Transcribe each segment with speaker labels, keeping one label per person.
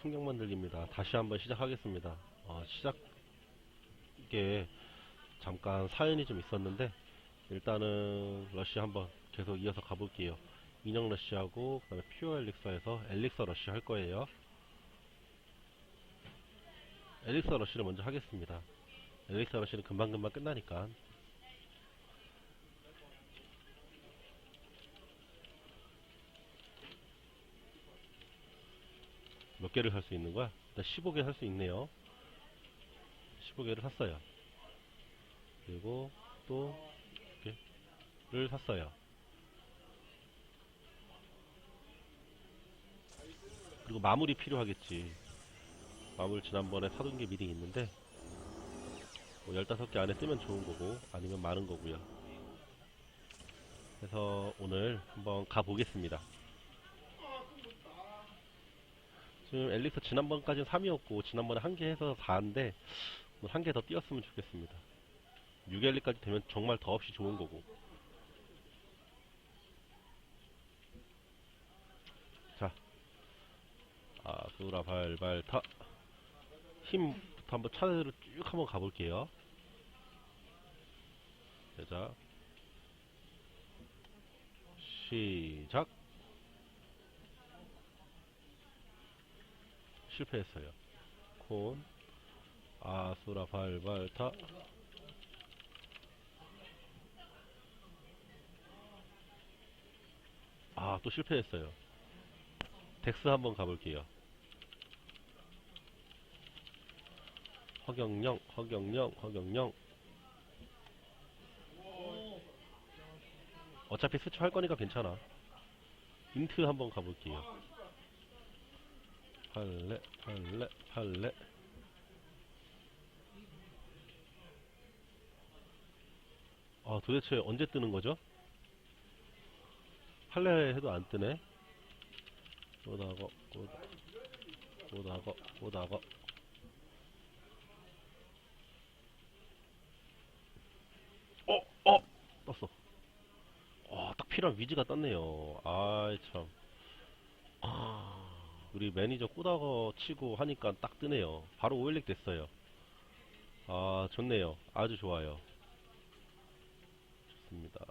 Speaker 1: 풍경 만 들립니다. 다시 한번 시작하겠습니다. 어, 시작, 이게 잠깐 사연이 좀 있었는데, 일단은 러쉬 한번 계속 이어서 가볼게요. 인형 러쉬하고, 그 다음에 퓨어 엘릭서에서 엘릭서 러쉬 할 거예요. 엘릭서 러쉬를 먼저 하겠습니다. 엘릭서 러쉬는 금방금방 끝나니까. 몇 개를 살 수 있는 거야? 일단 15개 살 수 있네요. 15개를 샀어요. 그리고 또 이렇게를 샀어요. 그리고 마무리 필요하겠지. 마물 지난번에 사둔 게 미리 있는데 뭐 15개 안에 쓰면 좋은 거고 아니면 많은 거고요. 그래서 오늘 한번 가보겠습니다. 지금 엘릭서 지난번까지는 3이었고 지난번에 한 개 해서 4인데 한개더 띄었으면 좋겠습니다. 6엘리까지 되면 정말 더없이 좋은 거고. 자. 아수라 발발타. 힘부터 한번 차례로 쭉 한번 가볼게요. 자. 시작 실패했어요. 콘 아수라 발발타 아 또 실패했어요. 덱스 한번 가볼게요. 허경영 허경영 허경영 어차피 스쳐 할 거니까 괜찮아. 인트 한번 가볼게요. 팔레, 팔레, 팔레. 아, 도대체 언제 뜨는 거죠? 팔레 해도 안 뜨네? 오다거, 오다, 오다거, 오다거. 어, 어! 떴어. 와, 딱 필요한 위지가 떴네요. 아이, 참. 아. 우리 매니저 꾸다거 치고 하니까 딱 뜨네요. 바로 오일릭 됐어요. 아, 좋네요. 아주 좋아요. 좋습니다.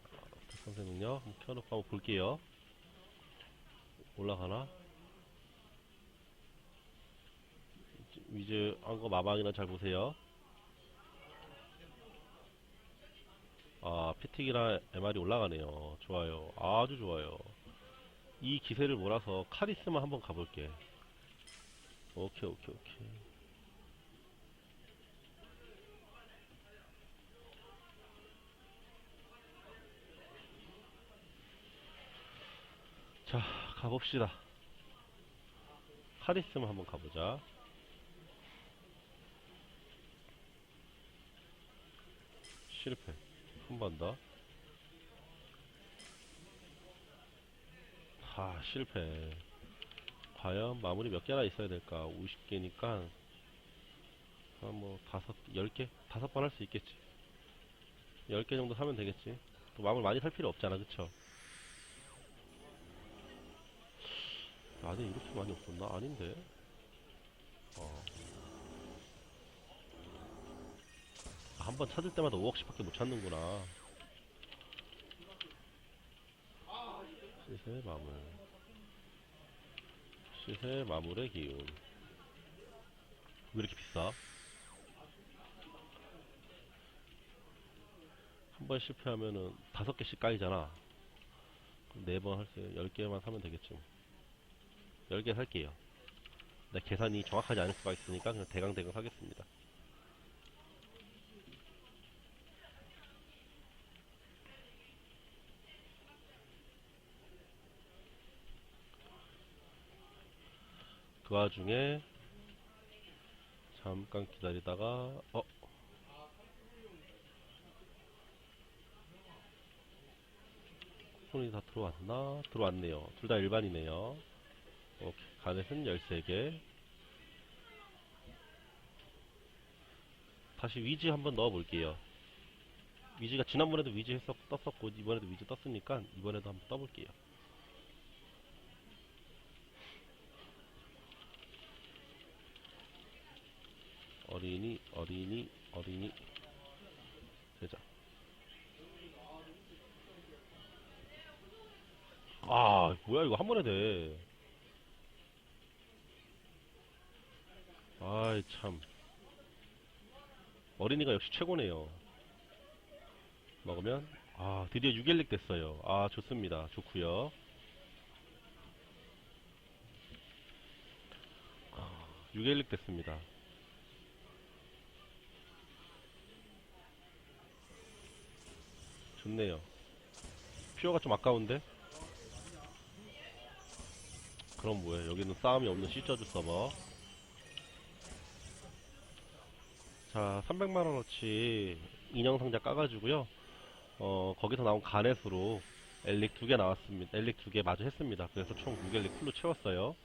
Speaker 1: 선생님요. 한번 켜놓고 한번 볼게요. 올라가나? 위즈 한거 마방이나 잘 보세요. 아, 피틱이랑 MR이 올라가네요. 좋아요. 아주 좋아요. 이 기세를 몰아서 카리스마 한번 가볼게. 오케이, 오케이, 오케이. 자, 가봅시다. 카리스마 한번 가보자. 실패. 한 번 더. 아, 실패. 과연 마무리 몇 개나 있어야 될까? 50개니까, 한 뭐, 다섯, 열 개? 다섯 번 할 수 있겠지. 열개 정도 사면 되겠지. 또 마무리 많이 살 필요 없잖아, 그쵸? 안에 이렇게 많이 없었나? 아닌데? 어. 아, 한번 찾을 때마다 5억씩 밖에 못 찾는구나. 시세 마물. 시세 마물의 기운. 왜 이렇게 비싸? 한 번 실패하면은 다섯 개씩 까이잖아. 네 번 할 때 열 개만 사면 되겠지 열 개 살게요. 내 계산이 정확하지 않을 수가 있으니까 그냥 대강대강 하겠습니다 그 와중에 잠깐 기다리다가 어 쿠폰이 다 들어왔나? 들어왔네요. 둘 다 일반이네요. 오케이. 가넷은 13개. 다시 위즈 한번 넣어볼게요. 위즈가 지난번에도 위즈 했었, 떴었고, 이번에도 위즈 떴으니까, 이번에도 한번 떠볼게요. 어린이, 어린이, 어린이. 제작. 아, 뭐야, 이거 한 번에 돼. 아이, 참. 어린이가 역시 최고네요. 먹으면, 아, 드디어 6일릭 됐어요. 아, 좋습니다. 좋구요. 6일릭 됐습니다. 좋네요. 퓨어가 좀 아까운데? 그럼 뭐야 여기는 싸움이 없는 시저주 서버. 자 300만원어치 인형상자 까가지고요. 어 거기서 나온 가넷으로 엘릭 두 개 나왔습니다. 엘릭 두 개 마저 했습니다. 그래서 총 6엘릭 풀로 채웠어요